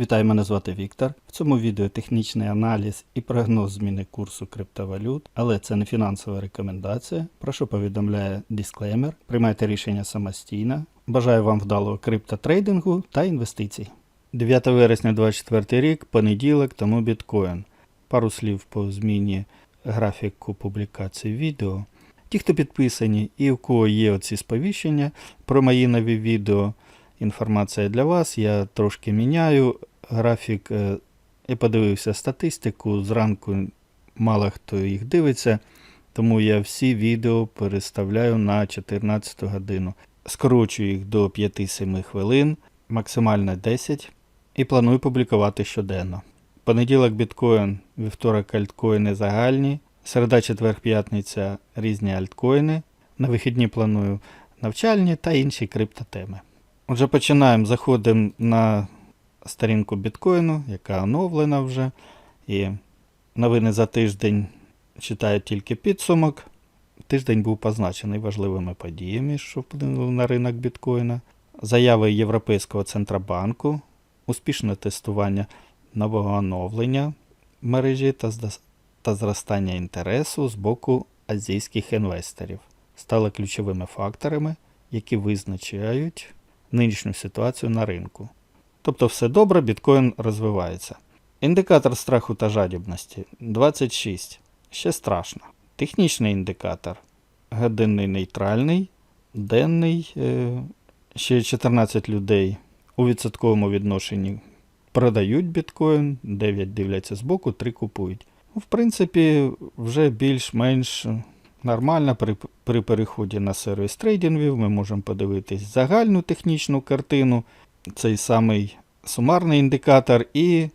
Вітаю, мене звати Віктор. В цьому відео технічний аналіз і прогноз зміни курсу криптовалют, але це не фінансова рекомендація. Прошу повідомляє дисклеймер. Приймайте рішення самостійно. Бажаю вам вдалого криптотрейдингу та інвестицій. 9 вересня 2024 рік, понеділок, тому біткоін. Пару слів по зміні графіку публікації відео. Ті, хто підписані і у кого є оці сповіщення про мої нові відео, інформація для вас. Я трошки міняю графік. е, Я подивився статистику. Зранку мало хто їх дивиться, тому я всі відео переставляю на 14 годину. Скорочую їх до 5-7 хвилин, максимально 10, і планую публікувати щоденно. Понеділок біткоін, вівторок альткоїни загальні, середа, четвер, п'ятниця різні альткоїни. На вихідні планую навчальні та інші криптотеми. Отже, починаємо. Заходимо на сторінку біткоїну, яка оновлена вже. І новини за тиждень читаю тільки підсумок. Тиждень був позначений важливими подіями, що вплинули на ринок біткоїна. Заяви Європейського центробанку, успішне тестування нового оновлення мережі та, та зростання інтересу з боку азійських інвесторів стали ключовими факторами, які визначають нинішню ситуацію на ринку. Тобто все добре, біткоін розвивається. Індикатор страху та жадібності 26. Ще страшно. Технічний індикатор. Годинний нейтральний, денний. е, Ще 14 людей у відсотковому відношенні продають біткоін, 9 дивляться збоку, 3 купують. Ну, В принципі, вже більш-менш нормально при, при переході на сервіс трейдингів ми можемо подивитись загальну технічну картину, цей самий сумарний індикатор і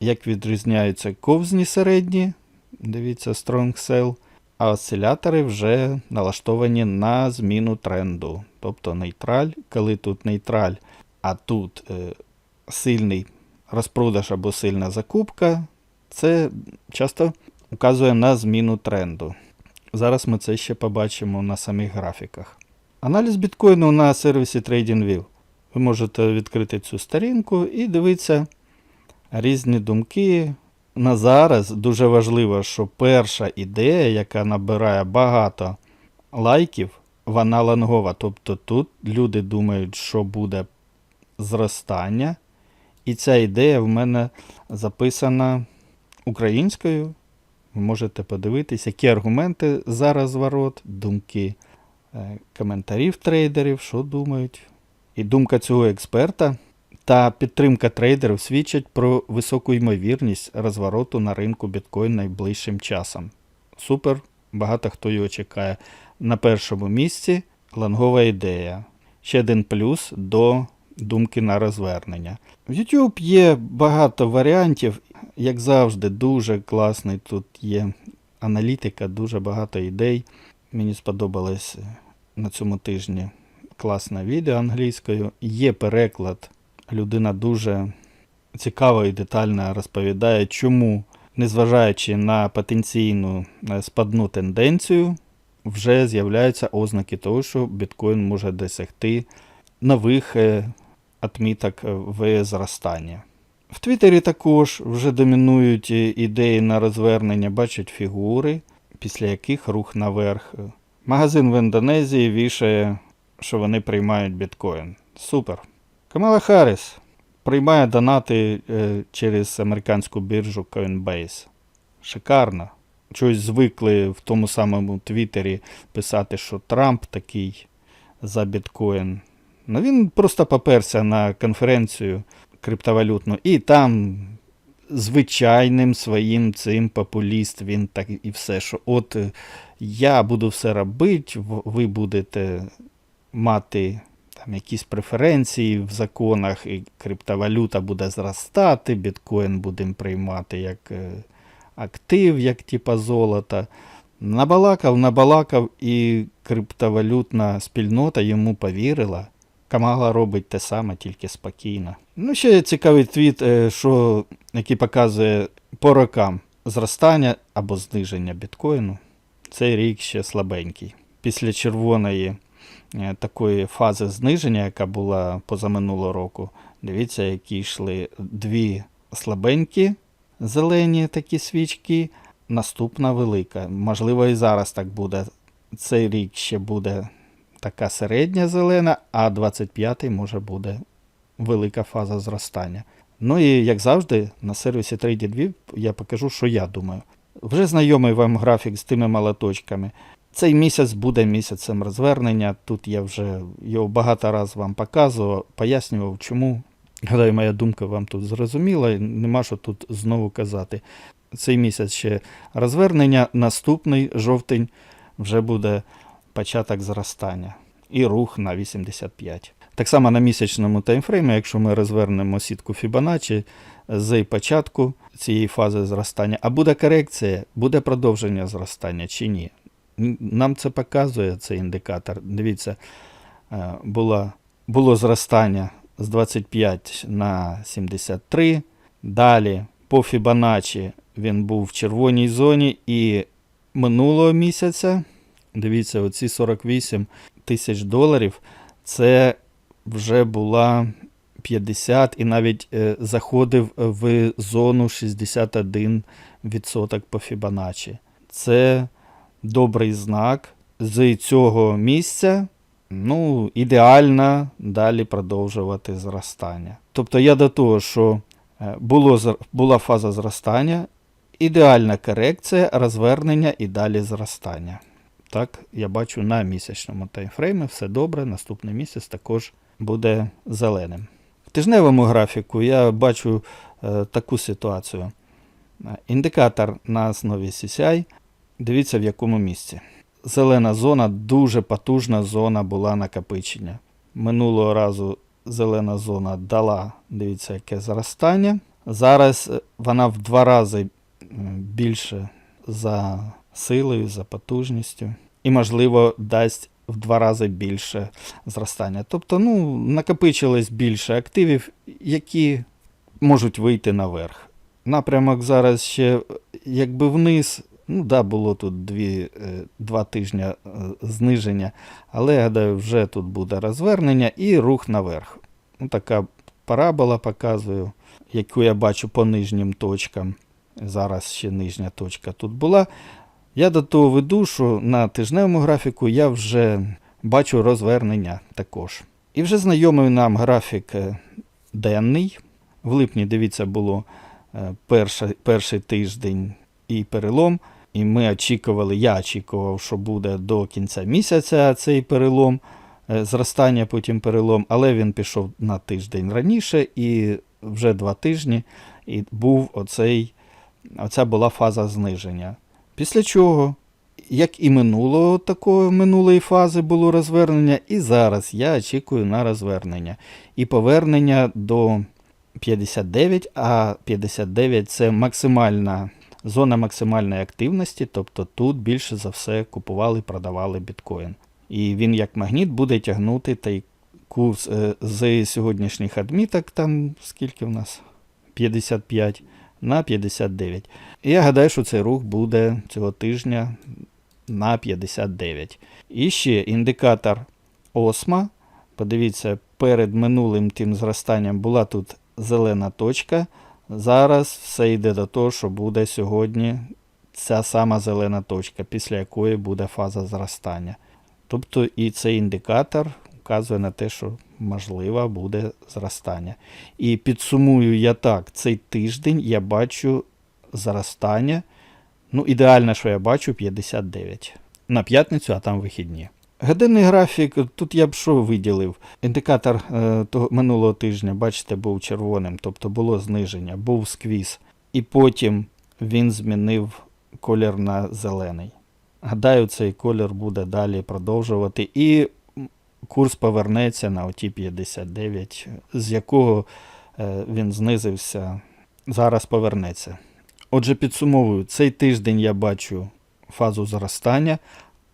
як відрізняються ковзні середні, дивіться Strong Sell, а осцилятори вже налаштовані на зміну тренду. Тобто нейтраль, коли тут нейтраль, а тут е, сильний розпродаж або сильна закупка, це часто указує на зміну тренду. Зараз ми це ще побачимо на самих графіках. Аналіз біткоїну на сервісі TradingView. Ви можете відкрити цю сторінку і дивитися різні думки. На зараз дуже важливо, що перша ідея, яка набирає багато лайків, вона лонгова. Тобто тут люди думають, що буде зростання. І ця ідея в мене записана українською. Ви можете подивитись, які аргументи за розворот, думки е, коментарів трейдерів, що думають. І думка цього експерта та підтримка трейдерів свідчать про високу ймовірність розвороту на ринку біткоін найближчим часом. Супер, багато хто його чекає. На першому місці лонгова ідея. Ще один плюс до думки на розвернення. В YouTube є багато варіантів, як завжди, дуже класний. Тут є аналітика, дуже багато ідей. Мені сподобалось на цьому тижні класне відео англійською. Є переклад. Людина дуже цікаво і детально розповідає, чому, незважаючи на потенційну е, спадну тенденцію, вже з'являються ознаки того, що біткоін може досягти нових е, отміток е, в зростанні. В Твіттері також вже домінують е, ідеї на розвернення, бачать фігури, після яких рух наверх. Магазин в Індонезії вішає, що вони приймають біткоін. Супер. Камала Харріс приймає донати е, через американську біржу Coinbase. Шикарно. Чогось звикли в тому самому Твіттері писати, що Трамп такий за біткоін. Ну він просто поперся на конференцію криптовалютну і там звичайним своїм цим популіст він так і все, що от е, я буду все робити, ви будете мати там якісь преференції в законах, і криптовалюта буде зростати, біткоін будемо приймати як е, актив, як типа золота. Набалакав, набалакав, і криптовалютна спільнота йому повірила. Камала робить те саме, тільки спокійно. Ну, ще цікавий твіт, е, що, який показує по рокам зростання або зниження біткоїну. Цей рік ще слабенький. Після червоної такої фази зниження, яка була позаминулого року, Дивіться, які йшли дві слабенькі зелені такі свічки. Наступна велика. Можливо, і зараз так буде. Цей рік ще буде така середня зелена, а 25-й може буде велика фаза зростання. Ну і як завжди, на сервісі TradeDV я покажу, що я думаю. Вже знайомий вам графік з тими молоточками. Цей місяць буде місяцем розвернення. Тут я вже його багато разів вам показував, пояснював, чому. Гадаю, моя думка вам тут зрозуміла, і нема що тут знову казати. Цей місяць ще розвернення, наступний жовтень вже буде початок зростання і рух на 85. Так само на місячному таймфреймі, якщо ми розвернемо сітку Fibonacci з початку цієї фази зростання, а буде корекція, буде продовження зростання чи ні. Нам це показує цей індикатор. Дивіться, е, була, було зростання з 25 на 73. Далі по Fibonacci він був в червоній зоні і минулого місяця, дивіться, оці 48 тисяч доларів, це вже була 50 і навіть е, заходив в зону 61% по Fibonacci. Це добрий знак. З цього місця ну, ідеально далі продовжувати зростання. Тобто я до того, що е, було, була фаза зростання, ідеальна корекція, розвернення і далі зростання. Так, я бачу на місячному таймфреймі все добре. Наступний місяць також буде зеленим. В тижневому графіку я бачу е, таку ситуацію. Е, Індикатор на основі CCI. Дивіться в якому місці. Зелена зона, дуже потужна зона була накопичення. Минулого разу зелена зона дала, дивіться, яке зростання. Зараз е, вона в два рази більше за силою, за потужністю. І, можливо, дасть в два рази більше зростання. Тобто, ну, накопичилось більше активів, які можуть вийти наверх. Напрямок зараз ще е, якби вниз. Ну, да, було тут дві, е, два тижні е, зниження, але я гадаю, вже тут буде розвернення і рух наверх. Ну, така парабола показую, яку я бачу по нижнім точкам. Зараз ще нижня точка тут була. Я до того веду, що на тижневому графіку я вже бачу розвернення також. І вже знайомий нам графік е, денний. В липні, дивіться, було перший, перший тиждень і перелом. І ми очікували, я очікував, що буде до кінця місяця цей перелом, е, зростання, потім перелом, але він пішов на тиждень раніше, і вже два тижні і був оцей, оця була фаза зниження. Після чого, як і минулого такої минулої фази було розвернення, і зараз я очікую на розвернення. І повернення до 59, а 59 це максимальна зона максимальної активності, тобто тут більше за все купували і продавали біткоін. І він як магніт буде тягнути той курс е, з сьогоднішніх адміток, там скільки в нас? 55 на 59. І я гадаю, що цей рух буде цього тижня на 59. І ще індикатор осма. Подивіться, перед минулим тим зростанням була тут зелена точка. Зараз все йде до того, що буде сьогодні ця сама зелена точка, після якої буде фаза зростання. Тобто і цей індикатор вказує на те, що можливо буде зростання. І підсумую я так: цей тиждень я бачу зростання. Ну, ідеально, що я бачу 59. На п'ятницю, а там вихідні. Годинний графік, тут я б що виділив. Індикатор е, того минулого тижня, бачите, був червоним, тобто було зниження, був сквіз. І потім він змінив колір на зелений. Гадаю, цей колір буде далі продовжувати. І курс повернеться на оті 59, з якого е, він знизився, зараз повернеться. Отже, підсумовую, цей тиждень я бачу фазу зростання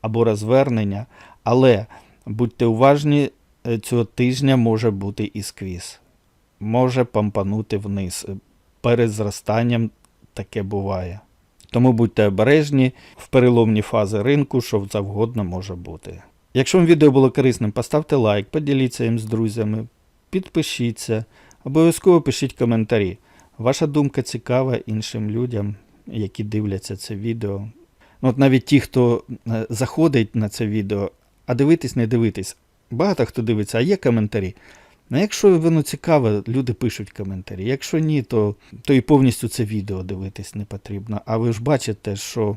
або розвернення, але будьте уважні, е, цього тижня може бути і сквіз. Може помпанути вниз. Перед зростанням таке буває. Тому будьте обережні в переломні фази ринку, що завгодно може бути. Якщо вам відео було корисним, поставте лайк, поділіться їм з друзями, підпишіться, Обов'язково пишіть коментарі. Ваша думка цікава іншим людям, які дивляться це відео. Ну, от навіть ті, хто е, заходить на це відео, а дивитись, не дивитись. Багато хто дивиться, а є коментарі. Ну, якщо воно цікаве, люди пишуть коментарі. Якщо ні, то, то і повністю це відео дивитись не потрібно. А ви ж бачите, що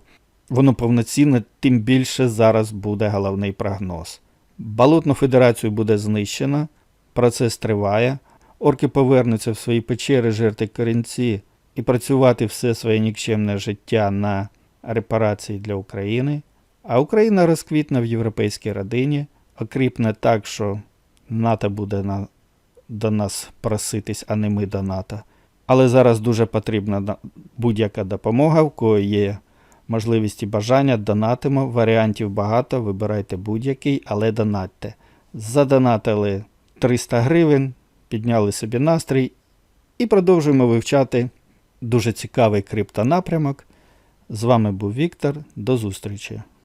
воно повноцінне, тим більше зараз буде головний прогноз. Болотну федерацію буде знищено, процес триває. Орки повернуться в свої печери, жерти корінці і працювати все своє нікчемне життя на репарації для України. А Україна розквітне в європейській родині, окріпне так, що НАТО буде на, до нас проситись, а не ми до НАТО. Але зараз дуже потрібна будь-яка допомога, в кого є можливість і бажання, донатимо. Варіантів багато, вибирайте будь-який, але донатьте. Задонатили 300 гривень, підняли собі настрій і продовжуємо вивчати дуже цікавий криптонапрямок. З вами був Віктор. До зустрічі!